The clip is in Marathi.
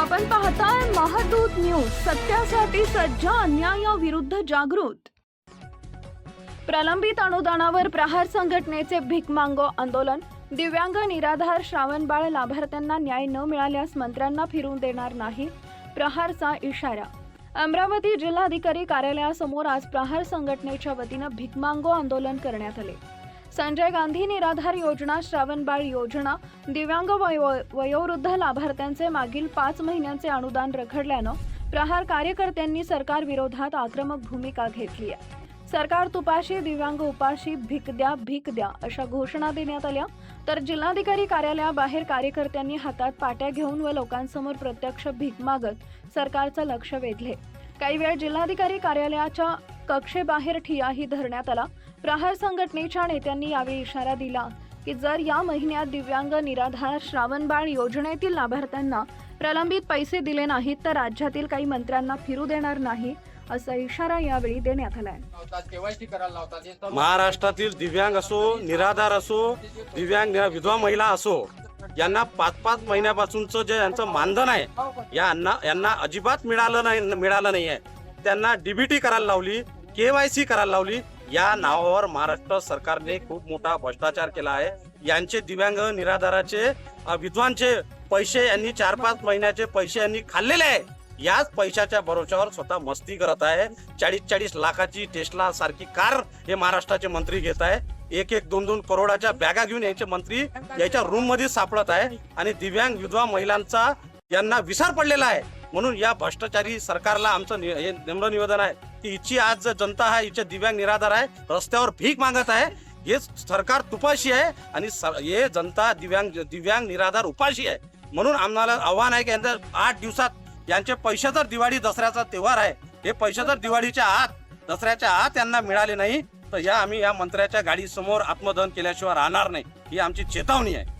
आपण पाहताय महादूत न्यूज सत्यासाठी सज्ज अन्यायाविरुद्ध जागृत. प्रलंबित अनुदानावर प्रहार संघटनेचे भीक मांगो आंदोलन. दिव्यांग निराधार श्रावणबाळ लाभार्थ्यांना न्याय न मिळाल्यास मंत्र्यांना फिरून देणार नाही प्रहारचा इशारा. अमरावती जिल्हाधिकारी कार्यालयासमोर आज प्रहार संघटनेच्या वतीनं भिकमांगो आंदोलन करण्यात आले. संजय गांधी निराधार योजना श्रावणबाळ योजना दिव्यांग वयो वयोवृद्ध लाभार्थ्यांचे मागील पाच महिन्यांचे अनुदान रखडल्यानं प्रहार कार्यकर्त्यांनी सरकार विरोधात आक्रमक भूमिका घेतली आहे. सरकार तुपाशी दिव्यांग उपाशी भीक द्या भीक द्या अशा घोषणा देण्यात आल्या. तर जिल्हाधिकारी कार्यालयाबाहेर कार्यकर्त्यांनी हातात पाट्या घेऊन व लोकांसमोर प्रत्यक्ष भीक मागत सरकारचं लक्ष वेधले. काही वेळ जिल्हाधिकारी कार्यालयाच्या कक्षेबाहेर ठियाही धरण्यात आला. प्रहार संघटनेच्या नेत्यांनी यावेळी इशारा दिला की जर या महिन्यात दिव्यांग निराधार श्रावणबाळ योजनेतील लाभार्थ्यांना प्रलंबित पैसे दिले नाहीत तर राज्यातील काही मंत्र्यांना फिरू देणार नाही असा इशारा यावेळी देण्यात आलाय. महाराष्ट्रातील दिव्यांग असो निराधार असो दिव्यांग विधवा महिला असो यांना पाच पाच महिन्यापासूनचं जे यांचं मानधन आहे यांना यांना अजिबात मिळालं नाही मिळालं नाही आहे त्यांना डीबीटी करायला लावली केवायसी करायला लावली या नावावर महाराष्ट्र सरकारने खूप मोठा भ्रष्टाचार केला आहे. यांचे दिव्यांग निराधाराचे विद्वांचे पैसे यांनी चार पाच महिन्याचे पैसे यांनी खाल्लेले आहे. याच पैशाच्या भरोशावर स्वतः मस्ती करत आहे. चाळीस चाळीस लाखाची टेस्ला सारखी कार हे महाराष्ट्राचे मंत्री घेत आहे. एक एक दोन दोन करोडाच्या बॅगा घेऊन यांचे मंत्री याच्या रूममध्ये सापडत आहे. आणि दिव्यांग विधवा महिलांचा यांना विसर पडलेला आहे. म्हणून या भ्रष्टाचारी सरकारला आमचं हे नम्र निवेदन आहे की हिची आज जनता आहे हिचे दिव्यांग निराधार आहे रस्त्यावर भीक मागत आहे हे सरकार तुपाशी आहे आणि स- हे जनता दिव्यांग दिव्यांग निराधार उपाशी आहे. म्हणून आम्हाला आव्हान आहे की यांच्या आठ दिवसात यांचे पैसे जर दिवाळी दसऱ्याचा तेव्हार आहे हे पैसे जर दिवाळीच्या आत दसऱ्याच्या आत यांना मिळाले नाही तर या आम्ही या मंत्र्याच्या गाडीसमोर आत्मदहन केल्याशिवाय राहणार नाही. ही आमची चेतावणी आहे.